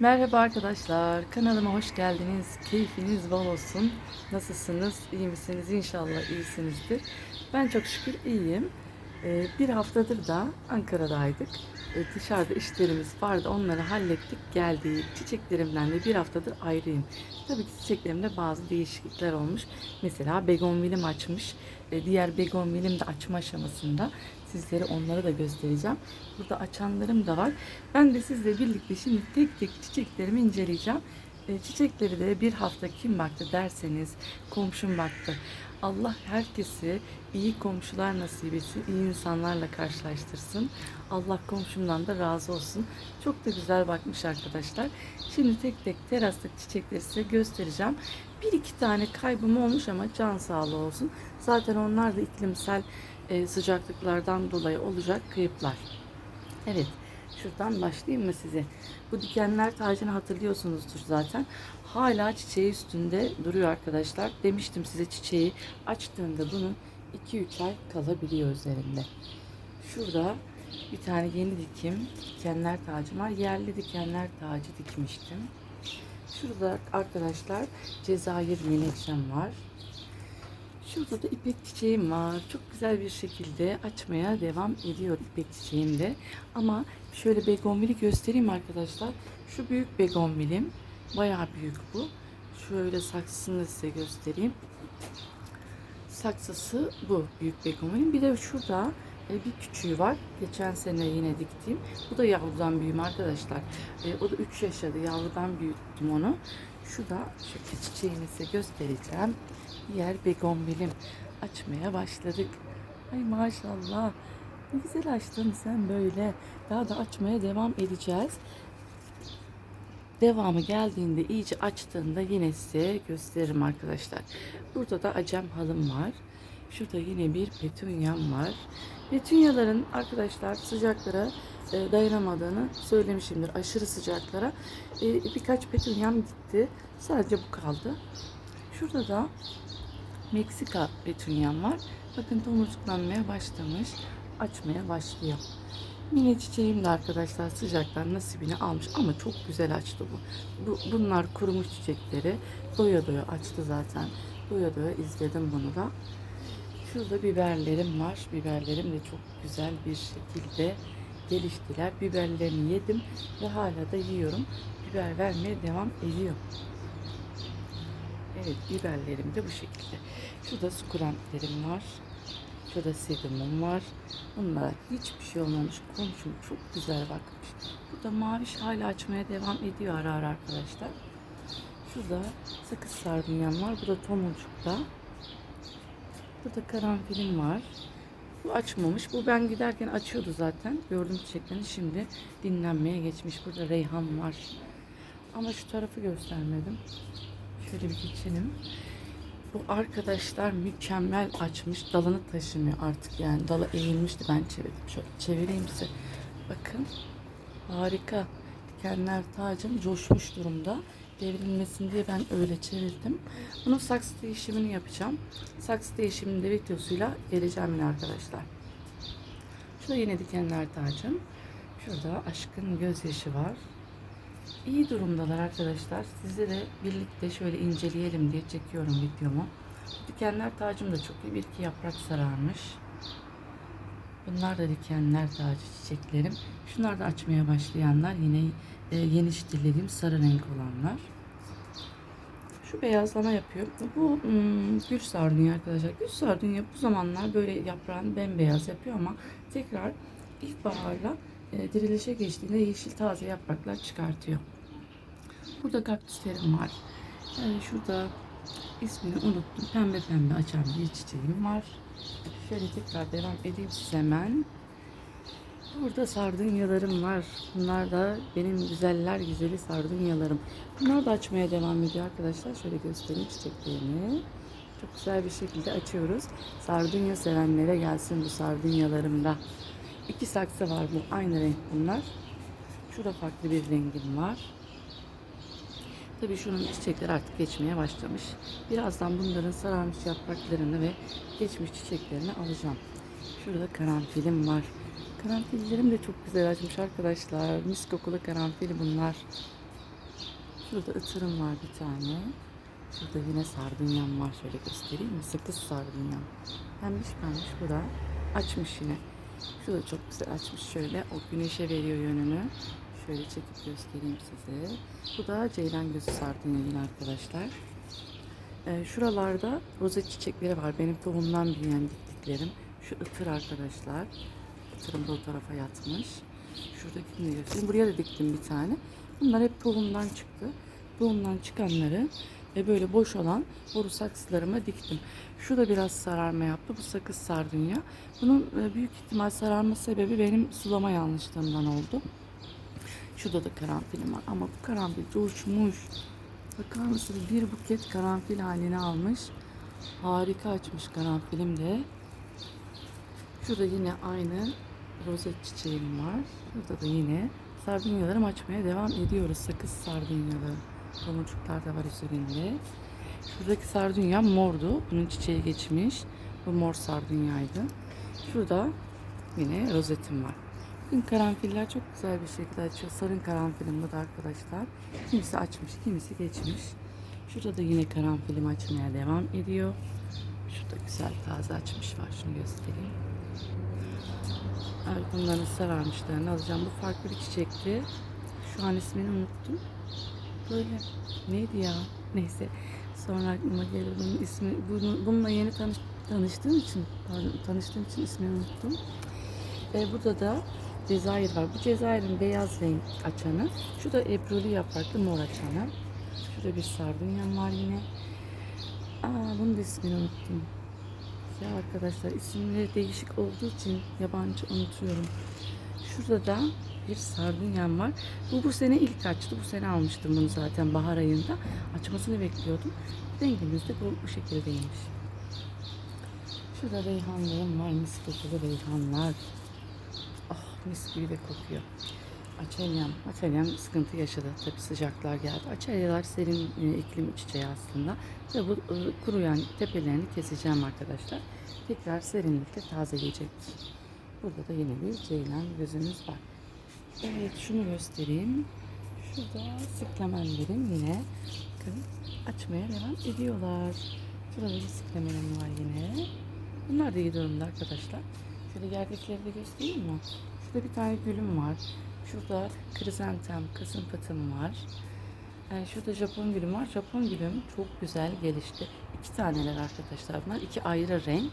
Merhaba arkadaşlar, kanalıma hoş geldiniz. Keyfiniz bol olsun. Nasılsınız? İyi misiniz? İnşallah iyisinizdir. Ben çok şükür iyiyim. Ee, bir haftadır da Ankara'daydık. Ee, dışarıda işlerimiz vardı. Onları hallettik, geldik. Çiçeklerimden de bir haftadır ayrıyım. Tabii ki çiçeklerimde bazı değişiklikler olmuş. Mesela begonvilim açmış. Ee, diğer begonvilim de açma aşamasında. Sizlere onları da göstereceğim. Burada açanlarım da var. Ben de sizle birlikte şimdi tek tek çiçeklerimi inceleyeceğim. E, çiçekleri de bir hafta kim baktı derseniz komşum baktı. Allah herkesi iyi komşular nasip etsin, iyi insanlarla karşılaştırsın. Allah komşumdan da razı olsun. Çok da güzel bakmış arkadaşlar. Şimdi tek tek terastaki çiçekleri size göstereceğim. Bir iki tane kaybım olmuş ama can sağlığı olsun. Zaten onlar da iklimsel e, sıcaklıklardan dolayı olacak kayıplar. Evet, şuradan başlayayım mı size? Bu dikenler tacını hatırlıyorsunuzdur zaten. Hala çiçeği üstünde duruyor arkadaşlar. Demiştim size çiçeği açtığında bunun 2-3 ay kalabiliyor üzerinde. Şurada bir tane yeni dikim dikenler tacım var. Yerli dikenler tacı dikmiştim. Şurada arkadaşlar Cezayir menekşem var. Şurada da ipek çiçeğim var. Çok güzel bir şekilde açmaya devam ediyor ipek çiçeğim de. Ama şöyle begonvili göstereyim arkadaşlar. Şu büyük begonvilim. Bayağı büyük bu. Şöyle saksısını size göstereyim. Saksısı bu büyük begonvilin. Bir de şurada e, bir küçüğü var. Geçen sene yine diktiğim. Bu da yavrudan büyüğüm arkadaşlar. E, o da 3 yaşadı. Yavrudan büyüttüm onu. Şu da şu çiçeğini size göstereceğim. Diğer begonvilim. Açmaya başladık. Ay maşallah. Ne güzel açtın sen böyle. Daha da açmaya devam edeceğiz. Devamı geldiğinde iyice açtığında yine size gösteririm arkadaşlar. Burada da acem halım var. Şurada yine bir petunyam var. Petunyaların arkadaşlar sıcaklara e, dayanamadığını söylemişimdir. Aşırı sıcaklara. E, birkaç petunyam gitti. Sadece bu kaldı. Şurada da Meksika petunyam var. Bakın tomurcuklanmaya başlamış. Açmaya başlıyor. Mine çiçeğim de arkadaşlar sıcaktan nasibini almış ama çok güzel açtı bu. bu bunlar kurumuş çiçekleri. Doya doya açtı zaten. Doya doya izledim bunu da. Şurada biberlerim var. Biberlerim de çok güzel bir şekilde geliştiler. Biberlerini yedim ve hala da yiyorum. Biber vermeye devam ediyor. Evet biberlerim de bu şekilde. Şurada sukulentlerim var. Şurada sedumum var. Bunlara hiçbir şey olmamış. Komşum çok güzel bakmış. Burada maviş hala açmaya devam ediyor ara ara arkadaşlar. Şurada sakız sardunyam var. Bu da tomurcukta. Burada karanfilim var. Bu açmamış. Bu ben giderken açıyordu zaten. Gördüm çiçeklerini. Şimdi dinlenmeye geçmiş. Burada reyhan var. Ama şu tarafı göstermedim. Şöyle bir geçelim. Bu arkadaşlar mükemmel açmış. Dalını taşımıyor artık yani. Dalı eğilmişti. Ben çevirdim. Şöyle çevireyim size. Bakın. Harika. Dikenler tacım coşmuş durumda. Devrilmesin diye ben öyle çevirdim. Bunun saksı değişimini yapacağım. Saksı değişiminde videosuyla geleceğim yine arkadaşlar. Şurada yine dikenler tacım. Şurada aşkın gözyaşı var. İyi durumdalar arkadaşlar. Size de birlikte şöyle inceleyelim diye çekiyorum videomu. Dikenler tacım da çok iyi. Bir iki yaprak sararmış. Bunlar da dikenler tacı çiçeklerim. Şunlar da açmaya başlayanlar. Yine e, yeni dilediğim sarı renk olanlar. Şu beyazlama yapıyor. Bu hmm, gül sardunya arkadaşlar. Gül sardunya bu zamanlar böyle yaprağını bembeyaz yapıyor ama tekrar ilkbaharla e, dirilişe geçtiğinde yeşil taze yapraklar çıkartıyor. Burada kaktüslerim var. Yani şurada ismini unuttum. Pembe pembe açan bir çiçeğim var. Şöyle tekrar devam edeyim size hemen. Burada sardunyalarım var. Bunlar da benim güzeller güzeli sardunyalarım. Bunlar da açmaya devam ediyor arkadaşlar. Şöyle göstereyim çiçeklerini. Çok güzel bir şekilde açıyoruz. Sardunya sevenlere gelsin bu sardunyalarım da. İki saksı var bu. Aynı renk bunlar. Şurada farklı bir rengim var. Tabii şunun çiçekleri artık geçmeye başlamış. Birazdan bunların sararmış yapraklarını ve geçmiş çiçeklerini alacağım. Şurada karanfilim var. Karanfillerim de çok güzel açmış arkadaşlar. Mis kokulu karanfil bunlar. Şurada ıtırım var bir tane. Şurada yine sardunyam var. Şöyle göstereyim mi? Sakız sardunyam. Pembiş pembiş bu da. Açmış yine. Şu da çok güzel açmış şöyle. O güneşe veriyor yönünü. Şöyle çekip göstereyim size. Bu da ceylan gözü sardunya yine arkadaşlar. Ee, şuralarda rozet çiçekleri var. Benim tohumdan büyüyen diktiklerim. Şu ıtır arkadaşlar. Itırım da o tarafa yatmış. Şuradakini de göstereyim. Buraya da diktim bir tane. Bunlar hep tohumdan çıktı. Tohumdan çıkanları ve böyle boş olan boru saksılarıma diktim. Şu da biraz sararma yaptı. Bu sakız sardunya. Bunun e, büyük ihtimal sararma sebebi benim sulama yanlışlığımdan oldu. Şurada da karanfilim var ama bu karanfil coşmuş. Bakar mısınız bir buket karanfil halini almış. Harika açmış karanfilim de. Şurada yine aynı rozet çiçeğim var. Burada da yine sardunyalarım açmaya devam ediyoruz. Sakız sardunyaları. Tomurcuklar da var üzerinde. Şuradaki sardunya mordu. Bunun çiçeği geçmiş. Bu mor sardunyaydı. Şurada yine rozetim var. Bugün karanfiller çok güzel bir şekilde açıyor. Sarın karanfilim bu da arkadaşlar. Kimisi açmış, kimisi geçmiş. Şurada da yine karanfilim açmaya devam ediyor. Şurada güzel taze açmış var. Şunu göstereyim. Evet, bunların sararmışlarını alacağım. Bu farklı bir çiçekti. Şu an ismini unuttum. Böyle neydi ya? Neyse. Sonra aklıma gelir bunun ismi. Bunu, bununla yeni tanış, tanıştığım için, pardon, tanıştığım için ismini unuttum. E, burada da Cezayir var. Bu Cezayir'in beyaz renk açanı. Şu da ebruli yapraklı mor açanı. Şurada bir sardunyam var yine. Aa, bunun da ismini unuttum. Ya arkadaşlar isimleri değişik olduğu için yabancı unutuyorum. Şurada da bir sardunyam var. Bu bu sene ilk açtı. Bu sene almıştım bunu zaten bahar ayında. Açmasını bekliyordum. Rengimiz bu, bu şekildeymiş. Şurada reyhanlarım var. Mis kokulu reyhanlar. Ah mis gibi de kokuyor. Açelyam, açelyam sıkıntı yaşadı. Tabii sıcaklar geldi. Açelyalar serin e, iklim çiçeği aslında. Ve bu e, kuruyan tepelerini keseceğim arkadaşlar. Tekrar serinlikte tazeleyecektir. Burada da yine bir ceylan gözümüz var. Evet şunu göstereyim. Şurada sıklamenlerim yine bakın açmaya devam ediyorlar. Şurada bir sıklamelerim var yine. Bunlar da iyi durumda arkadaşlar. Şöyle gerdikleri de göstereyim mi? Şurada bir tane gülüm var. Şurada krizantem, kasımpatım var. Yani şurada Japon gülüm var. Japon gülüm çok güzel gelişti. İki taneler arkadaşlar bunlar. iki ayrı renk.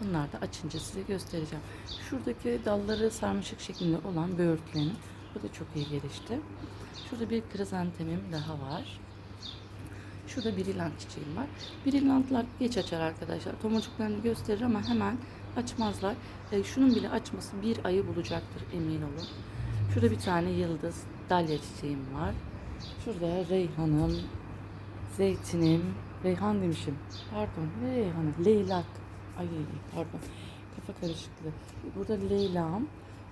Bunlar da açınca size göstereceğim. Şuradaki dalları sarmaşık şeklinde olan böğürtlenim. Bu da çok iyi gelişti. Şurada bir krizantemim daha var. Şurada birilant çiçeğim var. Birilantlar geç açar arkadaşlar. Tomurcuklarını gösterir ama hemen açmazlar. E, şunun bile açması bir ayı bulacaktır emin olun. Şurada bir tane yıldız dalya çiçeğim var. Şurada reyhanım, zeytinim, reyhan demişim. Pardon, ne reyhanı? Leylak. Ay pardon. Kafa karışıklığı. Burada leylağım,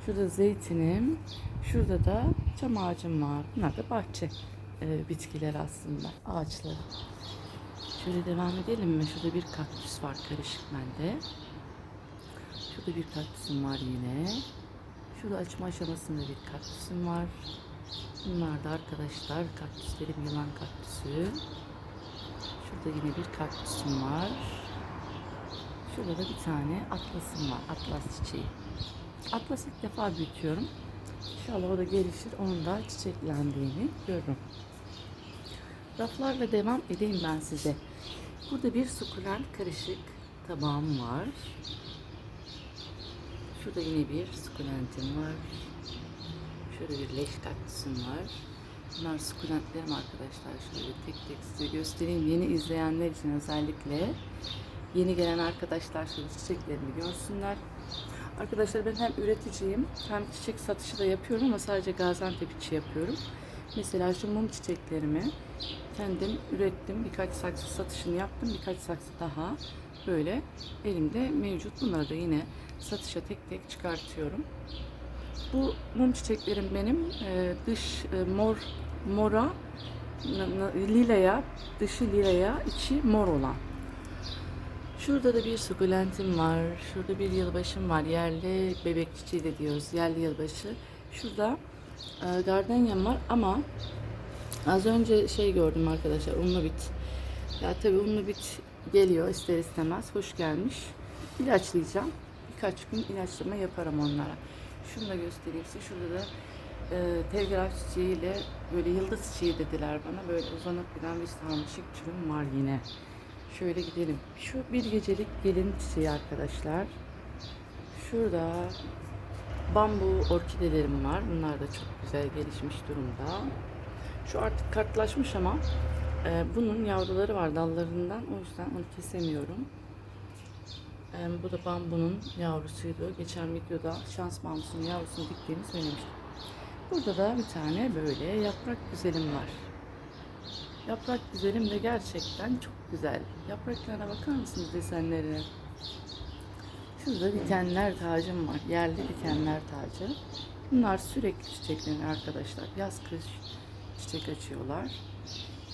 şurada zeytinim, şurada da çam ağacım var. Bunlar da bahçe e, bitkiler aslında, ağaçları. Şöyle devam edelim mi? Şurada bir kaktüs var karışık bende. Şurada bir kaktüsüm var yine. Şurada açma aşamasında bir kaktüsüm var. Bunlar da arkadaşlar kaktüslerim yılan kaktüsü. Şurada yine bir kaktüsüm var. Şurada da bir tane atlasım var. Atlas çiçeği. Atlas ilk defa büyütüyorum. İnşallah o da gelişir. Onun da çiçeklendiğini görürüm. Raflarla devam edeyim ben size. Burada bir sukulent karışık tabağım var. Şurada yine bir sukulentim var. Şöyle bir leş kaktüsüm var. Bunlar sukulentlerim arkadaşlar. Şöyle tek tek size göstereyim. Yeni izleyenler için özellikle. Yeni gelen arkadaşlar şöyle çiçeklerimi görsünler. Arkadaşlar ben hem üreticiyim hem çiçek satışı da yapıyorum ama sadece Gaziantep içi yapıyorum. Mesela şu mum çiçeklerimi kendim ürettim. Birkaç saksı satışını yaptım. Birkaç saksı daha böyle elimde mevcut. Bunları da yine satışa tek tek çıkartıyorum. Bu mum çiçeklerim benim e, dış e, mor mora lilaya dışı lilaya içi mor olan. Şurada da bir sukulentim var. Şurada bir yılbaşım var. Yerli bebek çiçeği de diyoruz. Yerli yılbaşı. Şurada e, gardenyam var ama Az önce şey gördüm arkadaşlar unlu bit. Ya tabii unlu bit geliyor ister istemez. Hoş gelmiş. İlaçlayacağım. Birkaç gün ilaçlama yaparım onlara. Şunu da göstereyim size. Şurada da e, telgraf çiçeğiyle böyle yıldız çiçeği dediler bana. Böyle uzanıp giden bir sarmaşık türüm var yine. Şöyle gidelim. Şu bir gecelik gelin çiçeği arkadaşlar. Şurada bambu orkidelerim var. Bunlar da çok güzel gelişmiş durumda. Şu artık kartlaşmış ama e, bunun yavruları var dallarından. O yüzden onu kesemiyorum. E, bu da bambunun yavrusuydu. Geçen videoda şans bambusunun yavrusunu diktiğimi söylemiştim. Burada da bir tane böyle yaprak güzelim var. Yaprak güzelim de gerçekten çok güzel. Yapraklarına bakar mısınız desenlerine? Şurada dikenler tacım var. Yerli dikenler tacı. Bunlar sürekli çiçeklenir arkadaşlar. Yaz kış çiçek açıyorlar.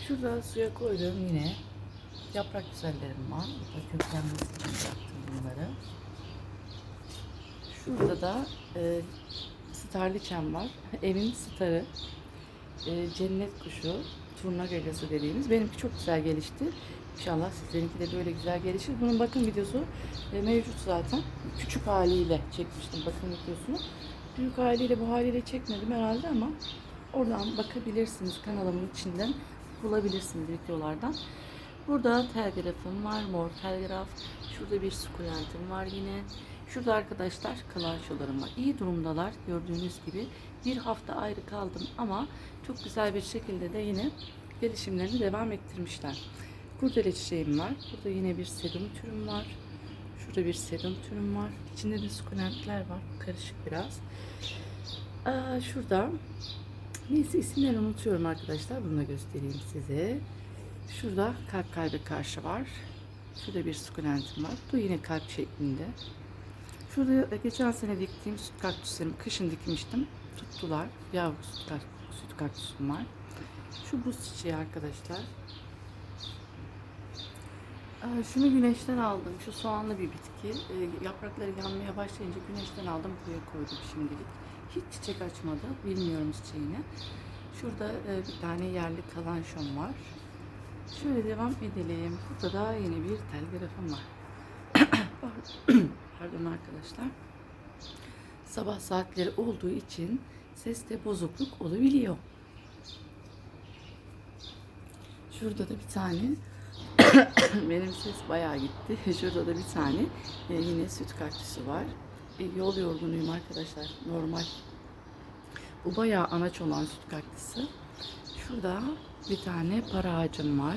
Şurada suya koyduğum yine yaprak güzellerim var. Burada köklenmesi için yaptım bunları. Şurada da e, starliçem var. Evin starı. E, cennet kuşu. Turna gagası dediğimiz. Benimki çok güzel gelişti. İnşallah sizlerinki de böyle güzel gelişir. Bunun bakım videosu e, mevcut zaten. Küçük haliyle çekmiştim bakım videosunu. Büyük haliyle bu haliyle çekmedim herhalde ama oradan bakabilirsiniz kanalımın içinden bulabilirsiniz videolardan. Burada telgrafım var, mor telgraf. Şurada bir sukulentim var yine. Şurada arkadaşlar kalançolarım var. İyi durumdalar gördüğünüz gibi. Bir hafta ayrı kaldım ama çok güzel bir şekilde de yine gelişimlerini devam ettirmişler. Kurdele çiçeğim var. Burada yine bir sedum türüm var. Şurada bir sedum türüm var. İçinde de sukulentler var. Karışık biraz. Aa, şurada neyse isimlerini unutuyorum arkadaşlar. Bunu da göstereyim size. Şurada kalp kalbe karşı var. Şurada bir sukulentim var. Bu yine kalp şeklinde. Şurada geçen sene diktiğim süt kaktüslerimi kışın dikmiştim. Tuttular. Yavru süt, süt kaktüsüm var. Şu buz çiçeği arkadaşlar. Aa, Şunu güneşten aldım. Şu soğanlı bir bitki. Ee, yaprakları yanmaya başlayınca güneşten aldım. Buraya koydum şimdilik. Hiç çiçek açmadı. Bilmiyorum çiçeğini. Şurada e, bir tane yerli kalanşom var. Şöyle devam edelim. Burada da yine bir telgrafım var. Pardon arkadaşlar. Sabah saatleri olduğu için seste bozukluk olabiliyor. Şurada da bir tane benim ses bayağı gitti. Şurada da bir tane e, yine süt kaktüsü var. E, yol yorgunuyum arkadaşlar. Normal. Bu bayağı anaç olan süt kaktüsü. Şurada bir tane para ağacım var.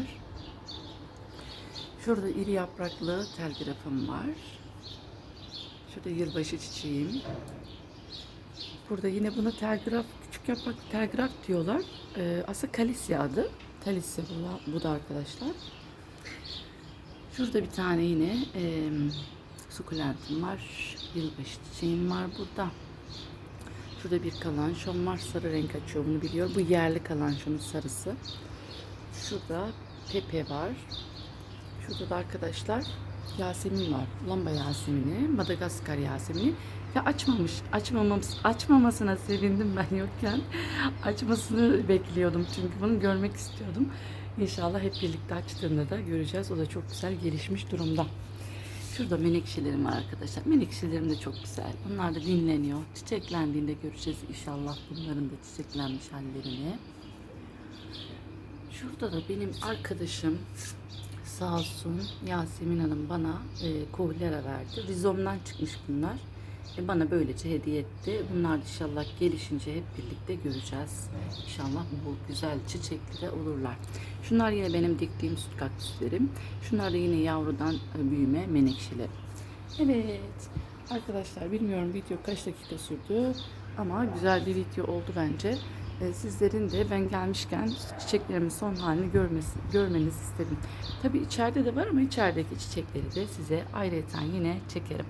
Şurada iri yapraklı telgrafım var. Şurada yılbaşı çiçeğim. Burada yine buna telgraf, küçük yapraklı telgraf diyorlar. Ee, aslında kalisya adı. Da- bu da arkadaşlar. Şurada bir tane yine e, sukulentim var. Yılbaşı çiçeğim var burada. Şurada bir kalançom var. Sarı renk açıyor bunu biliyor. Bu yerli kalançonun sarısı. Şurada pepe var. Şurada da arkadaşlar Yasemin var. Lamba Yasemini, Madagaskar Yasemini. Ya açmamış. Açmamamız, açmamasına sevindim ben yokken. Açmasını bekliyordum çünkü bunu görmek istiyordum. İnşallah hep birlikte açtığında da göreceğiz. O da çok güzel gelişmiş durumda. Şurada menekşelerim var arkadaşlar. Menekşelerim de çok güzel. Bunlar da dinleniyor. Çiçeklendiğinde göreceğiz inşallah bunların da çiçeklenmiş hallerini. Şurada da benim arkadaşım sağ olsun Yasemin Hanım bana e, kohlera verdi. Rizomdan çıkmış bunlar. E, bana böylece hediye etti. Bunlar inşallah gelişince hep birlikte göreceğiz. İnşallah bu güzel çiçekli de olurlar. Şunlar yine benim diktiğim süt kaktüslerim. Şunlar da yine yavrudan e, büyüme menekşelerim. Evet arkadaşlar bilmiyorum video kaç dakika sürdü ama güzel bir video oldu bence. E, Sizlerin de ben gelmişken çiçeklerimin son halini görmesi, görmenizi istedim. Tabi içeride de var ama içerideki çiçekleri de size ayrıyeten yine çekerim.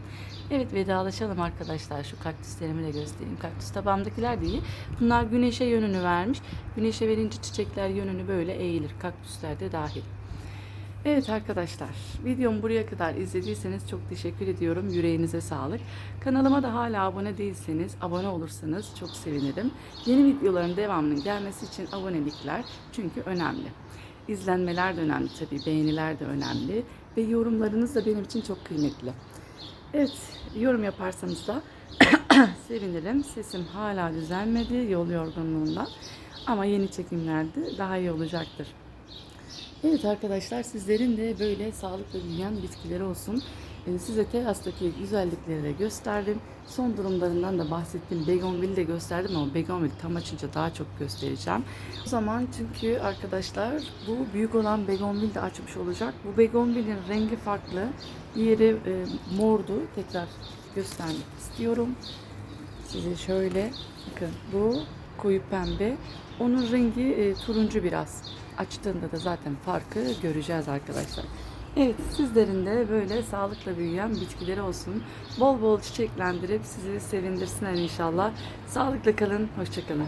Evet vedalaşalım arkadaşlar. Şu kaktüslerimi de göstereyim. Kaktüs tabağımdakiler de iyi. Bunlar güneşe yönünü vermiş. Güneşe verince çiçekler yönünü böyle eğilir. Kaktüsler de dahil. Evet arkadaşlar, videomu buraya kadar izlediyseniz çok teşekkür ediyorum. Yüreğinize sağlık. Kanalıma da hala abone değilseniz, abone olursanız çok sevinirim. Yeni videoların devamının gelmesi için abonelikler çünkü önemli. İzlenmeler de önemli tabii, beğeniler de önemli ve yorumlarınız da benim için çok kıymetli. Evet, yorum yaparsanız da sevinirim. Sesim hala düzelmedi yol yorgunluğundan ama yeni çekimlerde daha iyi olacaktır. Evet arkadaşlar sizlerin de böyle sağlıklı büyüyen bitkileri olsun. Ee, Size terastaki güzellikleri de gösterdim. Son durumlarından da bahsettim. Begonvil'i de gösterdim ama Begonvil tam açınca daha çok göstereceğim. O zaman çünkü arkadaşlar bu büyük olan Begonvil de açmış olacak. Bu Begonvil'in rengi farklı. Diğeri e, mordu. Tekrar göstermek istiyorum. Size şöyle bakın bu koyu pembe. Onun rengi e, turuncu biraz. Açtığında da zaten farkı göreceğiz arkadaşlar. Evet sizlerin de böyle sağlıkla büyüyen bitkileri olsun. Bol bol çiçeklendirip sizi sevindirsinler inşallah. Sağlıklı kalın, hoşçakalın.